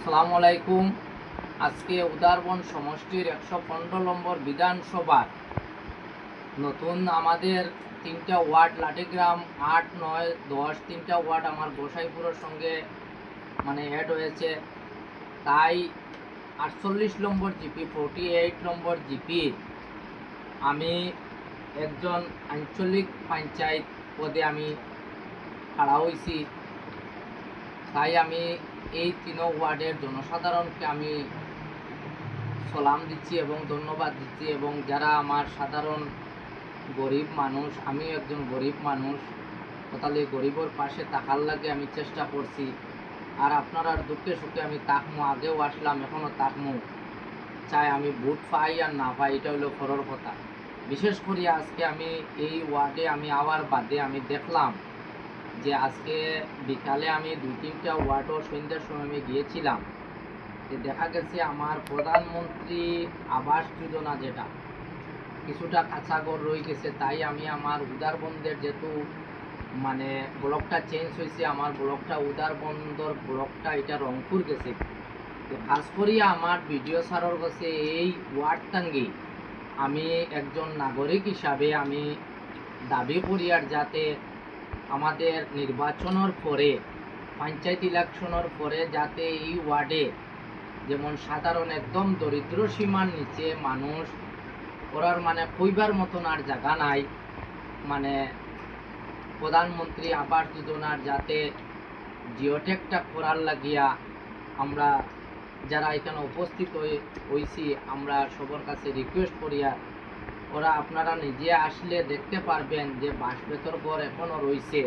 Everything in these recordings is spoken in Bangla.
আসসালামু আলাইকুম। আজকে উদারবন সমষ্টির একশো পনেরো নম্বর বিধানসভার নতুন আমাদের তিনটা ওয়ার্ড, লাঠিগ্রাম আট, নয়, দশ, তিনটা ওয়ার্ড আমার গোসাইপুরের সঙ্গে মানে অ্যাড হয়েছে। তাই আটচল্লিশ নম্বর জিপি ফোরটি এইট নম্বর জিপি আমি একজন আঞ্চলিক পঞ্চায়েত পদে আমি খাড়া হয়েছি তাই আমি এই তিন ওয়ার্ডের জনসাধারণকে আমি সালাম দিচ্ছি এবং ধন্যবাদ দিচ্ছি এবং যারা আমার সাধারণ গরিব মানুষ, আমি একজন গরিব মানুষ তাহলে গরিবের পাশে থাকার লাগে আমি চেষ্টা করছি। আর আপনার দুঃখে সুখে আমি তাকমু, আগেও আসলাম এখনও তাকমু। চাই আমি বুট পাই আর না পাই, এটা হলো খরর কথা। বিশেষ করে আজকে আমি এই ওয়ার্ডে আমি আবার বাদে আমি দেখলাম যে আজকে বিকালে আমি দুই তিনটা ওয়ার্ডও সন্ধ্যার সময় আমি গিয়েছিলাম, যে দেখা গেছে আমার প্রধানমন্ত্রী আবাস যোজনা যেটা, কিছুটা কাঁচাগর রয়ে গেছে, তাই আমি আমার উদারবন্দের যেহেতু মানে ব্লকটা চেঞ্জ হয়েছে, আমার ব্লকটা উদারবন্দর ব্লকটা এটা রংপুর গেছে। খাস করিয়া আমার ভিডিও সারর কাছে এই ওয়ার্ড টাঙ্গি, আমি একজন নাগরিক হিসাবে আমি দাবি করি আর যাতে আমাদের নির্বাচনের পরে, পঞ্চায়েত ইলেকশনের পরে যাতে এই ওয়ার্ডে যেমন সাধারণ একদম দরিদ্র সীমার নিচে মানুষ ওরার মানে কইবার মতন আর জায়গা নাই মানে প্রধানমন্ত্রী আবাস যোজনার যাতে জিওটেকটা করার লাগিয়া আমরা যারা এখানে উপস্থিত হয়ে হয়েছি আমরা সবার কাছে রিকোয়েস্ট করিয়া ওরা আপনারা নিজে আসলে দেখতে পারবেন যে বাস বেতর ঘর এখনও রয়েছে।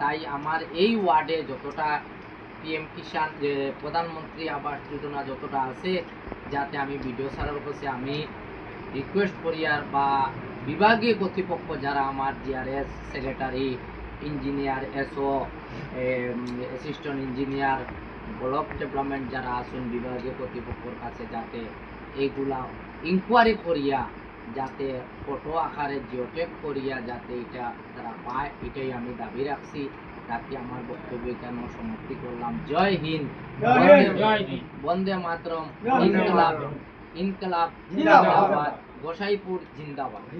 তাই আমার এই ওয়ার্ডে যতটা পিএম কিষাণ, যে প্রধানমন্ত্রী আবাস যোজনা যতটা আছে, যাতে আমি বিডিও স্যারের কাছে আমি রিকোয়েস্ট করি আর বা বিভাগীয় কর্তৃপক্ষ যারা আমার GRS secretary engineer SO assistant engineer block development যারা আছেন বিভাগীয় কর্তৃপক্ষর কাছে যাতে এইগুলা ইনকোয়ারি করিয়া যাতে ফটো আকারে জিওটেক করিয়া যাতে এটা তারা পায় এটাই আমি দাবি রাখছি। তাকে আমার বক্তব্য কেন সমাপ্তি করলাম। জয় হিন্দ। বন্দে- হিন্দ, বন্দে মাতরম। ইনকলাব। ইনকলাব জিন্দাবাদ। গোসাইপুর জিন্দাবাদ।